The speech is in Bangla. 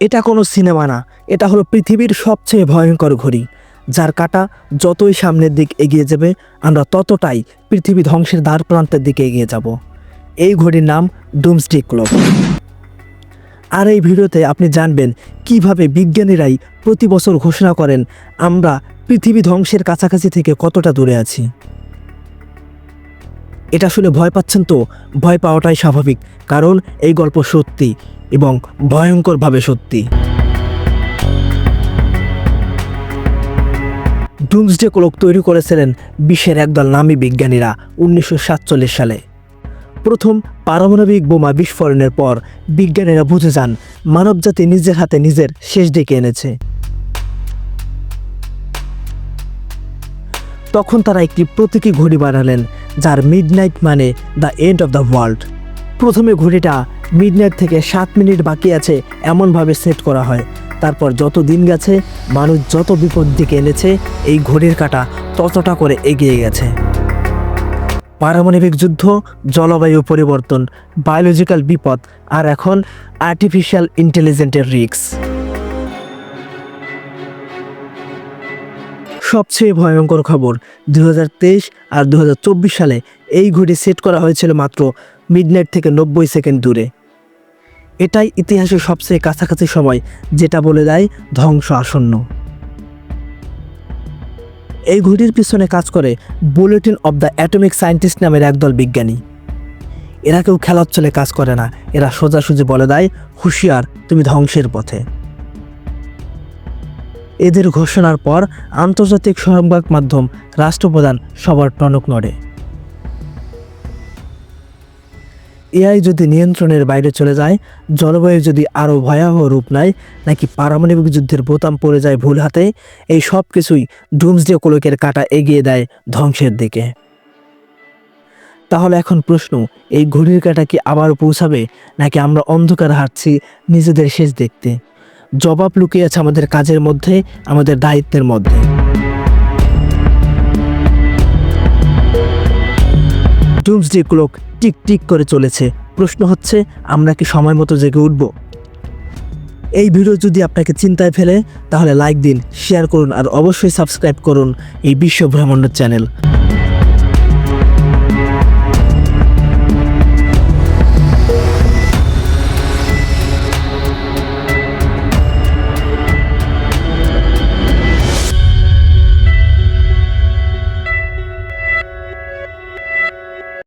এটা কোনো সিনেমা না, এটা হলো পৃথিবীর সবচেয়ে ভয়ঙ্কর ঘড়ি, যার কাটা যতই সামনের দিক এগিয়ে যাবে, আমরা ততটাই পৃথিবী ধ্বংসের দ্বার প্রান্তের দিকে এগিয়ে যাব। এই ঘড়ির নাম ডুমস্টিক ক্লক। আর এই ভিডিওতে আপনি জানবেন কীভাবে বিজ্ঞানীরাই প্রতি বছর ঘোষণা করেন আমরা পৃথিবী ধ্বংসের কাছাকাছি থেকে কতটা দূরে আছি। এটা শুনে ভয় পাচ্ছেন তো? ভয় পাওয়াটাই স্বাভাবিক, কারণ এই গল্প সত্যি এবং ভয়ঙ্করভাবে সত্যি। ডুমসডে ক্লক তৈরি করেছিলেন বিশ্বের একদল নামী বিজ্ঞানীরা উনিশশো সাতচল্লিশ সালে। প্রথম পারমাণবিক বোমা বিস্ফোরণের পর বিজ্ঞানীরা বুঝে যান, মানবজাতি নিজের হাতে নিজের শেষ ডেকে এনেছে। তখন তারা একটি প্রতীকী ঘড়ি বানালেন যার মিডনাইট মানে the end of the world প্রথমে ঘড়িটা মিডনাইট থেকে সাত মিনিট বাকি আছে, এমনভাবে সেট করা হয়। তারপর যত দিন গেছে, মানুষ যত বিপদ দিকে এনেছে, এই ঘড়ির কাটা ততটা করে এগিয়ে গেছে। পারমাণবিক যুদ্ধ, জলবায়ু পরিবর্তন বায়োলজিক্যাল বিপদ, আর এখন আর্টিফিশিয়াল ইন্টেলিজেন্টের রিস্ক সবচেয়ে ভয়ঙ্কর খবর। দু হাজার তেইশ আর দু হাজার চব্বিশ সালে এই ঘড়ি সেট করা হয়েছিল মাত্র মিডনাইট থেকে নব্বই সেকেন্ড দূরে। এটাই ইতিহাসের সবচেয়ে কাছাকাছি সময়, যেটা বলে দেয় ধ্বংস আসন্ন এই ঘড়ির পিছনে কাজ করে bulletin of the atomic scientist নামের একদল বিজ্ঞানী। এরা কেউ খেলার চলে কাজ করে না, এরা সোজাসুজি বলে দেয়, হুঁশিয়ার, তুমি ধ্বংসের পথে। এদের ঘোষণার পর আন্তর্জাতিক সংবাদ মাধ্যম রাষ্ট্রপ্রধান সবার টনক নড়ে। এআই যদি নিয়ন্ত্রণের বাইরে চলে যায়, জলবায়ু যদি আরও ভয়াবহ রূপ নেয়, নাকি পারমাণবিক যুদ্ধের বোতাম পড়ে যায় ভুল হাতে, এই সব কিছুই ডুমসডে কোলকের কাটা এগিয়ে দেয় ধ্বংসের দিকে। তাহলে এখন প্রশ্ন, এই ঘড়ির কাটা কি আবার পৌঁছাবে, নাকি আমরা অন্ধকার হাঁটছি নিজেদের শেষ দেখতে? জবাব লুকিয়ে আছে আমাদের কাজের মধ্যে, আমাদের দায়িত্বের মধ্যে। ডুমসডে ক্লক টিক টিক করে চলেছে। প্রশ্ন হচ্ছে, আমরা কি সময় মতো জেগে উঠব? এই ভিডিও যদি আপনাকে চিন্তায় ফেলে, তাহলে লাইক দিন শেয়ার করুন, আর অবশ্যই সাবস্ক্রাইব করুন এই বিশ্ব ব্রহ্মাণ্ড চ্যানেল